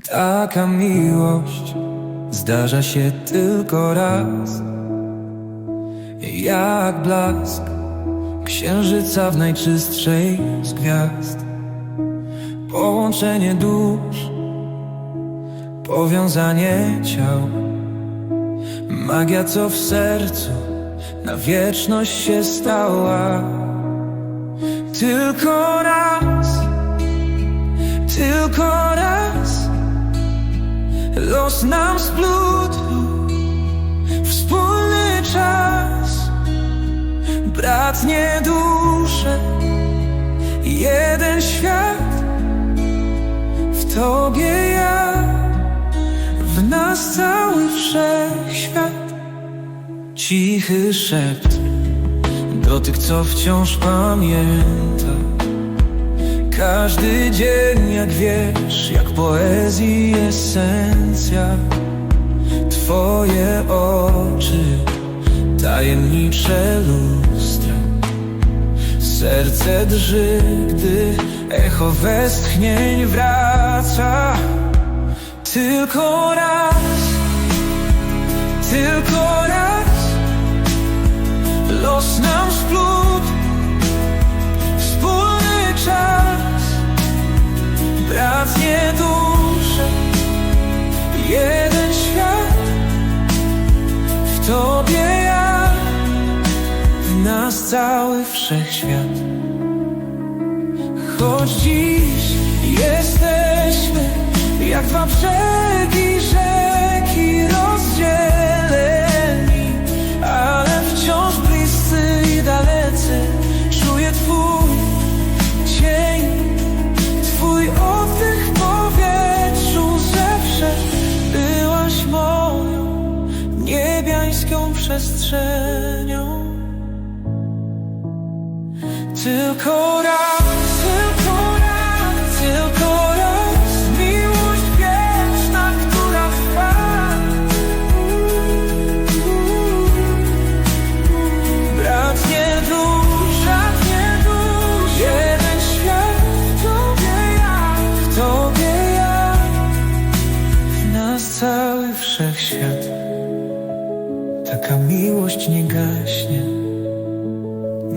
Taka miłość zdarza się tylko raz. Jak blask księżyca w najczystszej z gwiazd. Połączenie dusz, powiązanie ciał. Magia co w sercu na wieczność się stała. Tylko raz, tylko raz Los nam splótł Wspólny czas. Bratnie dusze Jeden świat. W Tobie ja. W nas cały wszechświat. Cichy szept. Do tych, co wciąż pamięta każdy dzień jak wiesz, jak poezji esencja. Twoje oczy, tajemnicze lustra. Serce drży, gdy echo westchnień wraca. Tylko raz, tylko raz nas cały wszechświat. Choć dziś jesteśmy Jak dwa brzegi rzeki rozdzieleni Ale wciąż bliscy i dalecy Czuję Twój cień Twój oddech w powietrzu Zawsze byłaś moją Niebiańską przestrzenią tylko raz, tylko raz, tylko raz. Miłość wieczna, która trwa. Bratnie dusz, bratnie dusz. Jeden świat w Tobie ja, w Tobie ja. W nas cały wszechświat. Taka miłość nie gaśnie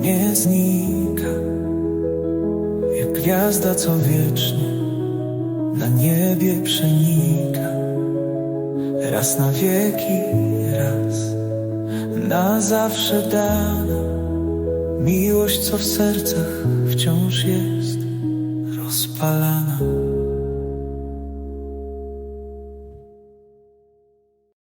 nie znika Jak gwiazda, co wiecznie na niebie przenika. Raz na wieki, raz na zawsze dana. Miłość, co w sercach wciąż jest rozpalana